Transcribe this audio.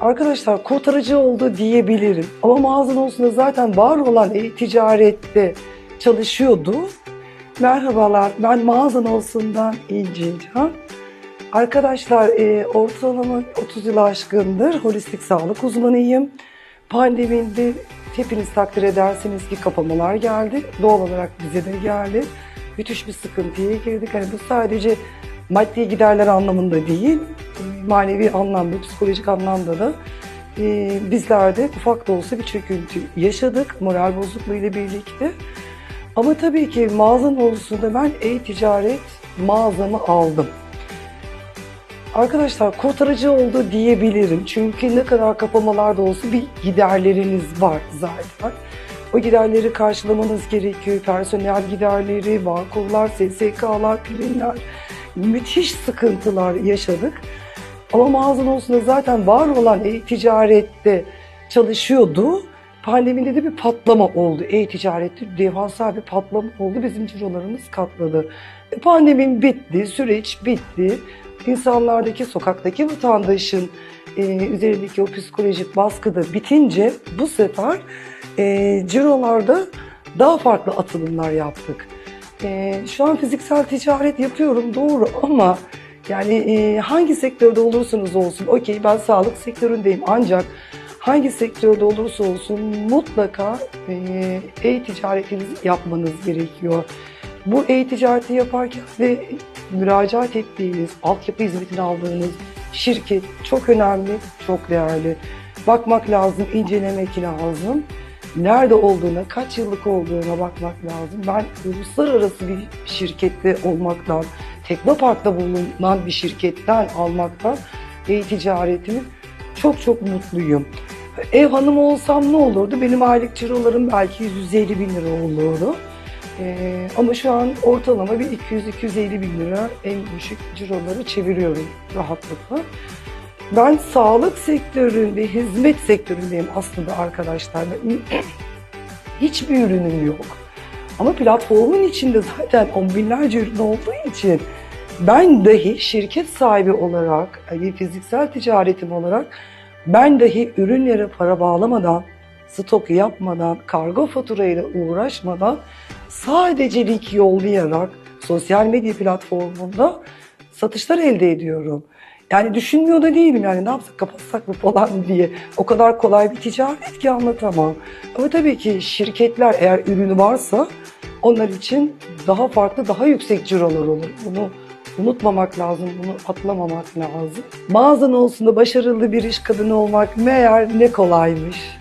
Arkadaşlar kurtarıcı oldu diyebilirim. Ama mağazan olsun da zaten var olan e-ticarette çalışıyordu. Merhabalar, ben mağazan olsundan İnci. Arkadaşlar e, ortalama 30 yıl aşkındır holistik sağlık uzmanıyım. Pandemide hepiniz takdir edersiniz ki kapamalar geldi. Doğal olarak bize de geldi. Müthiş bir sıkıntıya girdik. Hani bu sadece maddi giderler anlamında değil, manevi anlamda, psikolojik anlamda da e, bizler de ufak da olsa bir çöküntü yaşadık moral bozukluğu ile birlikte. Ama tabii ki mağazan oluşunda ben e-ticaret mağazamı aldım. Arkadaşlar kurtarıcı oldu diyebilirim. Çünkü ne kadar kapamalar da olsa bir giderleriniz var zaten. O giderleri karşılamanız gerekiyor. Personel giderleri, bankolar, SSK'lar, primler. Müthiş sıkıntılar yaşadık. Ama mağazan olsun zaten var olan e-ticarette çalışıyordu. Pandemide de bir patlama oldu. E-ticarette devasa bir patlama oldu. Bizim cirolarımız katladı. E, Pandemi bitti, süreç bitti. İnsanlardaki, sokaktaki vatandaşın e, üzerindeki o psikolojik baskı da bitince bu sefer e, cirolarda daha farklı atılımlar yaptık. E, şu an fiziksel ticaret yapıyorum doğru ama yani e, hangi sektörde olursanız olsun, okey ben sağlık sektöründeyim ancak hangi sektörde olursa olsun mutlaka e, e-ticaretinizi yapmanız gerekiyor. Bu e-ticareti yaparken ve müracaat ettiğiniz, altyapı hizmetini aldığınız şirket çok önemli, çok değerli. Bakmak lazım, incelemek lazım. Nerede olduğuna, kaç yıllık olduğuna bakmak lazım. Ben uluslararası bir şirkette olmaktan, Teknopark'ta bulunan bir şirketten almaktan e-ticaretimi çok çok mutluyum. Ev hanımı olsam ne olurdu? Benim aylık cirolarım belki 150 bin lira olurdu. Ee, ama şu an ortalama bir 200-250 bin lira en düşük ciroları çeviriyorum rahatlıkla. Ben sağlık sektöründe, hizmet sektöründeyim aslında arkadaşlar. Hiçbir ürünüm yok. Ama platformun içinde zaten on binlerce ürün olduğu için ben dahi şirket sahibi olarak, yani fiziksel ticaretim olarak ben dahi ürünlere para bağlamadan, stok yapmadan, kargo faturayla uğraşmadan sadece link yollayarak sosyal medya platformunda satışlar elde ediyorum. Yani düşünmüyor da değilim yani ne yapsak kapatsak mı falan diye. O kadar kolay bir ticaret ki anlatamam. Ama tabii ki şirketler eğer ürünü varsa onlar için daha farklı, daha yüksek cirolar olur. Bunu unutmamak lazım, bunu atlamamak lazım. Mağazan olsun da başarılı bir iş kadını olmak meğer ne kolaymış.